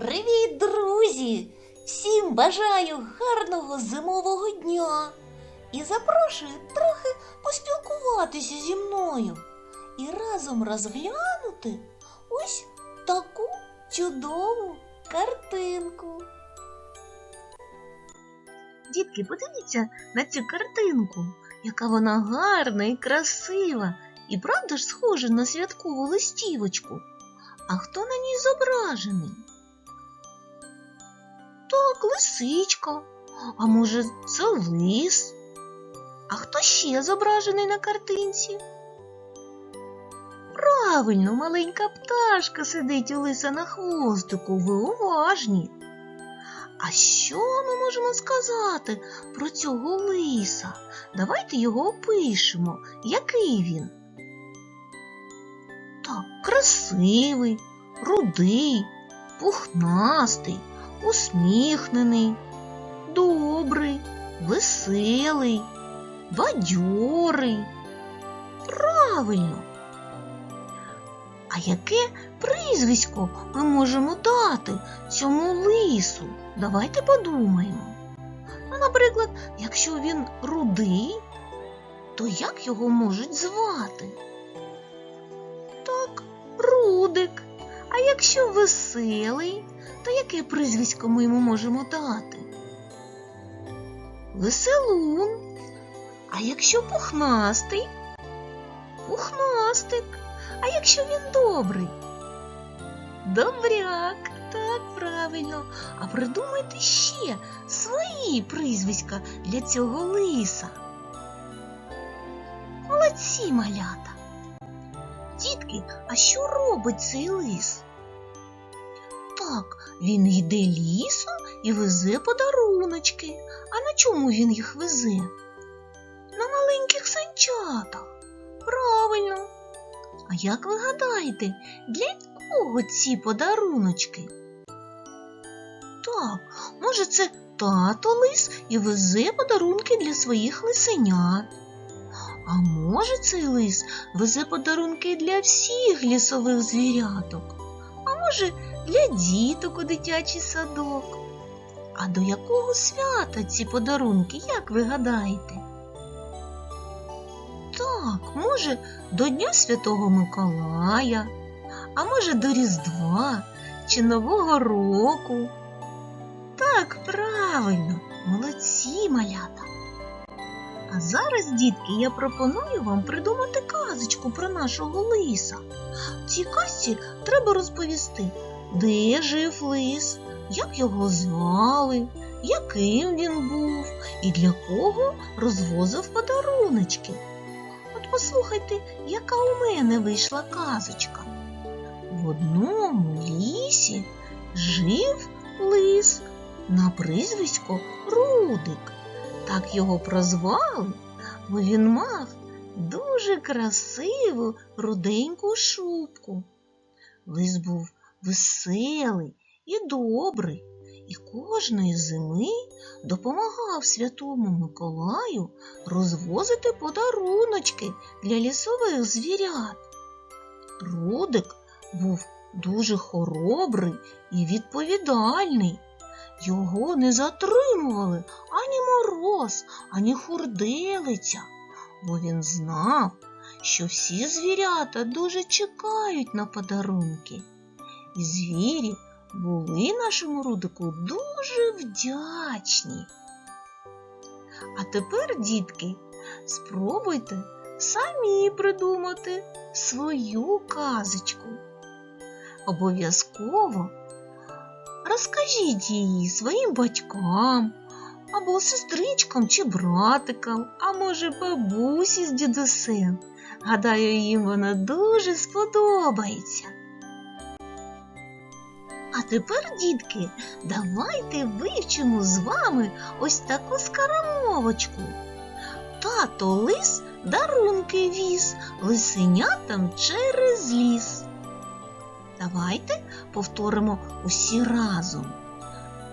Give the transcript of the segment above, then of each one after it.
Привіт, друзі! Всім бажаю гарного зимового дня і запрошую трохи поспілкуватися зі мною і разом розглянути ось таку чудову картинку. Дітки, подивіться на цю картинку, яка вона гарна і красива, і правда ж схожа на святкову листівочку. А хто на ній зображений? Так, лисичка. А може, це лис? А хто ще зображений на картинці? Правильно, маленька пташка сидить у лиса на хвостику, ви уважні. А що ми можемо сказати про цього лиса? Давайте його опишемо. Який він? Так, красивий, рудий, пухнастий, усміхнений, добрий, веселий, бадьорий. Правильно. А яке прізвисько ми можемо дати цьому лису? Давайте подумаємо. Ну, наприклад, якщо він рудий, то як його можуть звати? Якщо веселий, то яке прізвисько ми йому можемо дати? Веселун. А якщо пухнастий? Пухнастик. А якщо він добрий? Добряк, так правильно. А придумайте ще свої прізвиська для цього лиса. Молодці малята. Дітки, а що робить цей лис? Так, він йде лісом і везе подаруночки. А на чому він їх везе? На маленьких санчатах. Правильно. А як ви гадаєте, для кого ці подаруночки? Так, може, це тато лис і везе подарунки для своїх лисенят. А може, цей лис везе подарунки для всіх лісових звіряток, а може, для діток у дитячий садок. А до якого свята ці подарунки, як ви гадаєте? Так, може, до Дня Святого Миколая, а може, до Різдва чи Нового року. Так, правильно, молодці малята. А зараз, дітки, я пропоную вам придумати казочку про нашого лиса. В цій казці треба розповісти, де жив лис, як його звали, яким він був і для кого розвозив подаруночки. От послухайте, яка у мене вийшла казочка. В одному лісі жив лис на прізвисько Рудик. Так його прозвали, бо він мав дуже красиву руденьку шубку. Лис був веселий і добрий, і кожної зими допомагав святому Миколаю розвозити подаруночки для лісових звірят. Рудик був дуже хоробрий і відповідальний. Його не затримували ані мороз, ані хурделиця, бо він знав, що всі звірята дуже чекають на подарунки. Звірі були нашому Рудику дуже вдячні. А тепер, дітки, спробуйте самі придумати свою казочку. Обов'язково розкажіть її своїм батькам або сестричкам чи братикам, а може бабусі з дідусем. Гадаю, їм вона дуже сподобається. Тепер, дітки, давайте вивчимо з вами ось таку скарамовочку. Тато лис дарунки віз лисенятам через ліс. Давайте повторимо усі разом.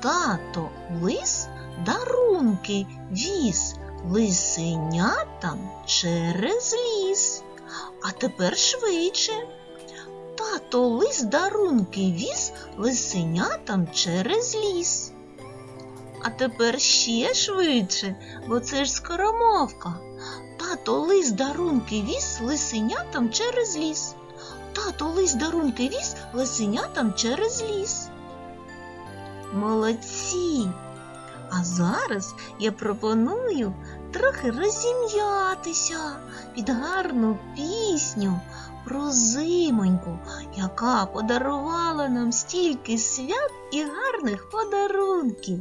Тато лис дарунки віз лисенятам через ліс. А тепер швидше. Тато лис дарунки віз лисенятам через ліс. А тепер ще швидше, бо це ж скоромовка. Тато лис дарунки віз лисенятам через ліс. Тато лис дарунки віз лисенятам через ліс. Молодці! А зараз я пропоную трохи розім'ятися під гарну пісню про зимоньку, яка подарувала нам стільки свят і гарних подарунків.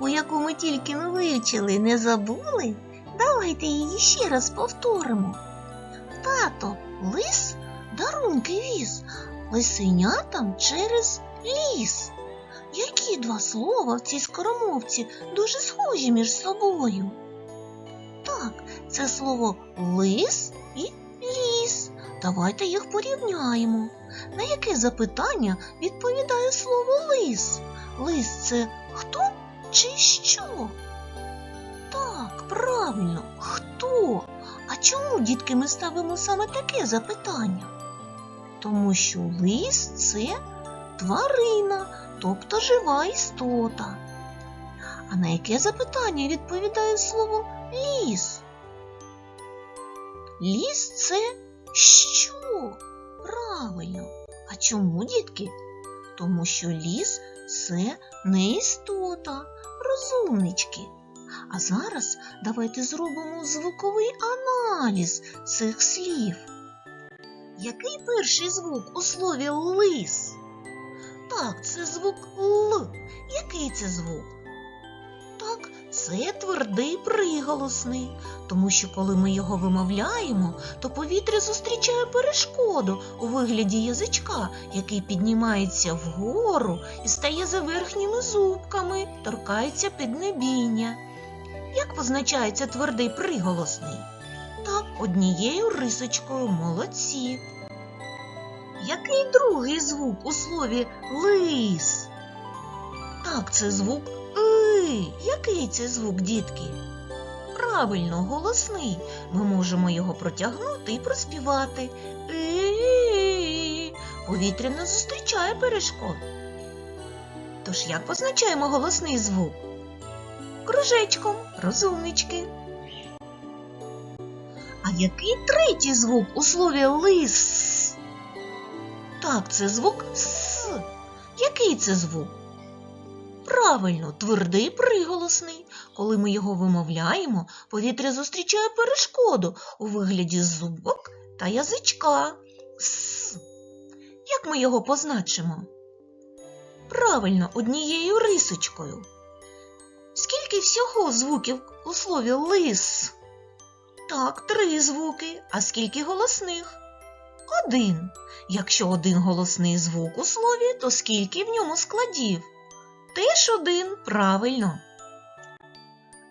Ви яку ми тільки не вивчили, не забули? Давайте її ще раз повторимо. Тато, лис дарунки віз, лисенятам через ліс. Які два слова в цій скоромовці дуже схожі між собою? Так, це слово лис і ліс. Давайте їх порівняємо. На яке запитання відповідає слово лис? Лис це хто чи що? Так, правильно, хто? А чому, дітки, ми ставимо саме таке запитання? Тому що лис це тварина, тобто жива істота. А на яке запитання відповідає слово ліс? Ліс це що? Правильно. А чому, дітки? Тому що ліс це не істота, розумнички. А зараз давайте зробимо звуковий аналіз цих слів. Який перший звук у слові лис? Так, це звук Л. Який це звук? Це твердий приголосний, тому що коли ми його вимовляємо, то повітря зустрічає перешкоду у вигляді язичка, який піднімається вгору і стає за верхніми зубками, торкається піднебіння. Як позначається твердий приголосний? Так, однією рисочкою молодці. Який другий звук у слові лис? Так, це звук Який це звук, дітки? Правильно, голосний. Ми можемо його протягнути і проспівати. Повітря не зустрічає перешкод. Тож як позначаємо голосний звук? Кружечком, розумнички. А який третій звук у слові лис? Так, це звук С. Який це звук? Правильно, твердий приголосний. Коли ми його вимовляємо, повітря зустрічає перешкоду у вигляді зубок та язичка. С. Як ми його позначимо? Правильно, однією рисочкою. Скільки всього звуків у слові лис? Так, три звуки. А скільки голосних? Один. Якщо один голосний звук у слові, то скільки в ньому складів? Теж один, правильно.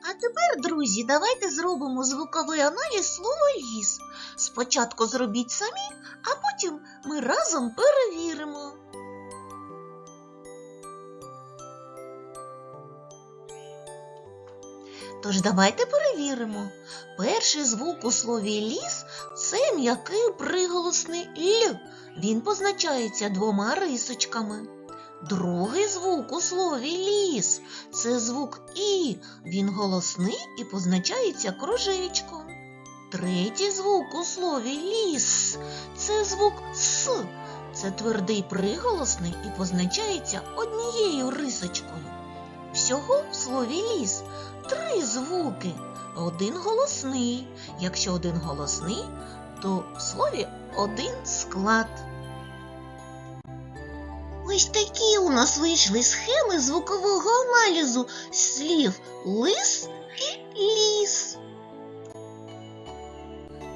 А тепер, друзі, давайте зробимо звуковий аналіз слова ліс. Спочатку зробіть самі, а потім ми разом перевіримо. Тож давайте перевіримо. Перший звук у слові ліс це м'який приголосний Л. Він позначається двома рисочками. Другий звук у слові ліс це звук І. Він голосний і позначається кружечком. Третій звук у слові ліс це звук С. Це твердий приголосний і позначається однією рисочкою. Всього в слові ліс три звуки. Один голосний. Якщо один голосний, то в слові один склад. Ось такі у нас вийшли схеми звукового аналізу слів лис і ліс.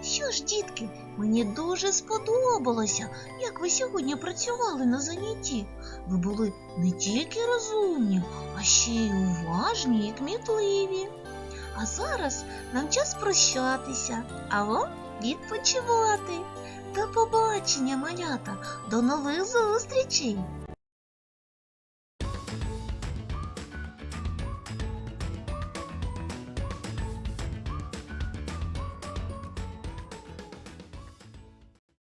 Що ж, дітки, мені дуже сподобалося, як ви сьогодні працювали на занятті. Ви були не тільки розумні, а ще й уважні і кмітливі. А зараз нам час прощатися, а вам відпочивати. До побачення, малята, до нових зустрічей!